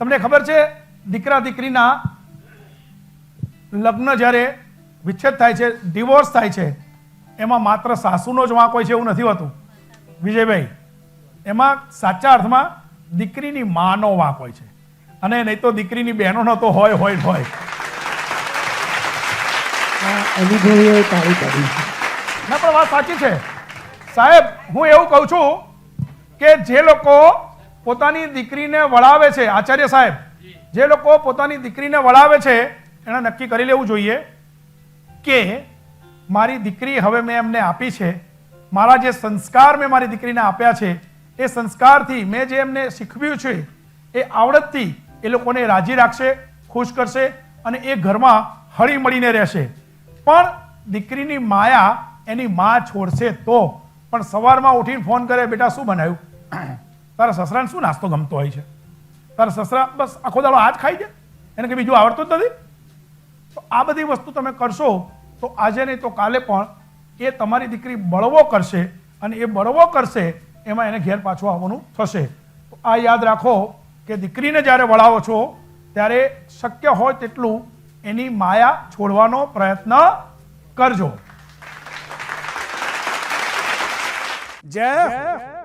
તમને ખબર છે દીકરા દીકરીના લગ્ન જ્યારે વિચ્છેદ થાય છે ડિવોર્સ થાય છે એમાં માત્ર સાસુનો જ વાંક હોય છે એવું નથી હોતું. વિજયભાઈ એમાં સાચા અર્થમાં દીકરીની માનો વાંક હોય છે. અને નહીં તો દીકરીની બહેનોનો તો હોય હોય હોય. અનુભવીઓએ તાળી પાડી ના પણ વાત સાચી છે. સાહેબ હું એવું કહું છું કે જે લોકો પોતાની દીકરીને વળાવે છે આચાર્ય સાહેબ. જે. લોકો પોતાની દીકરીને વળાવે છે એણે નક્કી કરી લેવું જોઈએ કે મારી દીકરી હવે મેં એમને આપી છે. મારા જે સંસ્કાર મેં મારી દીકરીને આપ્યા છે એ સંસ્કારથી મેં જે એમને શીખવ્યું છે એ આવડતથી એ લોકોને રાજી રાખશે ખુશ કરશે અને એ ઘરમાં હળી મળીને રહેશે. પણ દીકરીની માયા એની માં છોડશે તો. પણ સવારમાં ઉઠીને ફોન કરે બેટા શું બનાવ્યું? તારા સસરાને શું નાસ્તો ગમતો હોય છે તારા સસરા બસ આખો દાડો આ જ ખાઈ જાય એને કંઈ બીજું આવડતું જ નથી તો આ બધી વસ્તુ તમે કરશો તો આજે નહીં તો કાલે પણ એ તમારી દીકરી બળવો કરશે અને એ બળવો કરશે એમાં એને ઘેર પાછું આવવાનું થશે તો આ યાદ રાખો કે દીકરીને જ્યારે વળાવો છો ત્યારે શક્ય હોય તેટલું એની માયા છોડવાનો પ્રયત્ન કરજો જય